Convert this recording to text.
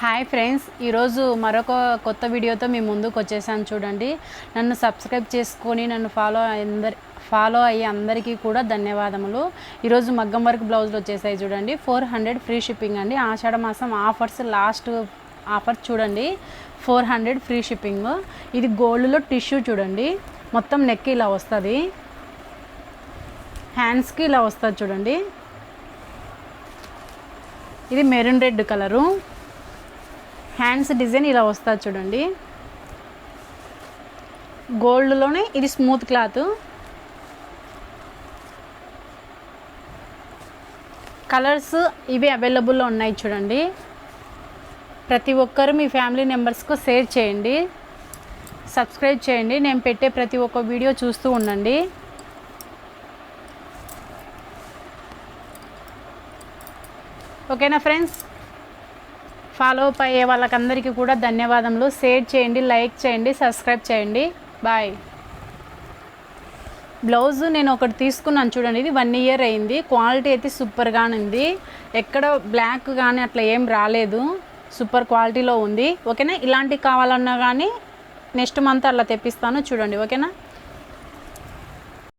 Hi friends ఈరోజు మరొక కొత్త వీడియోతో మీ ముందుకు వచ్చేసాను చూడండి. నన్ను సబ్స్క్రైబ్ చేసుకొని నన్ను ఫాలో అందరి ఫాలో అయ్యే అందరికీ కూడా ధన్యవాదములు. ఈరోజు మగ్గం వర్క్ బ్లౌజులు వచ్చేసాయి చూడండి. ఫోర్ హండ్రెడ్ ఫ్రీ షిప్పింగ్ అండి. ఆషాఢ మాసం ఆఫర్స్ లాస్ట్ ఆఫర్ చూడండి. Four hundred free shipping. ఇది గోల్డ్లో టిష్యూ చూడండి. మొత్తం నెక్ ఇలా వస్తుంది. హ్యాండ్స్కి ఇలా వస్తుంది చూడండి. ఇది maroon red colour. Hands design ఇలా వస్తుంది చూడండి. గోల్డ్లోనే ఇది స్మూత్ క్లాత్ కలర్స్ ఇవి అవైలబుల్లో ఉన్నాయి చూడండి. ప్రతి ఒక్కరు మీ ఫ్యామిలీ మెంబర్స్కు షేర్ చేయండి. సబ్స్క్రైబ్ చేయండి. నేను పెట్టే ప్రతి ఒక్క వీడియో చూస్తూ ఉండండి. ఓకేనా ఫ్రెండ్స్ ఫాలో అప్ అయ్యే వాళ్ళకందరికీ కూడా ధన్యవాదములు. షేర్ చేయండి లైక్ చేయండి సబ్స్క్రైబ్ చేయండి. బాయ్. బ్లౌజ్ నేను ఒకటి తీసుకున్నాను చూడండి ఇది వన్ ఇయర్ అయింది. క్వాలిటీ అయితే సూపర్గా ఉంది. ఎక్కడ బ్లాక్ కానీ అట్లా ఏం రాలేదు. సూపర్ క్వాలిటీలో ఉంది. ఓకేనా? ఇలాంటివి కావాలన్నా కానీ నెక్స్ట్ మంత్ అలా తెప్పిస్తాను చూడండి ఓకేనా?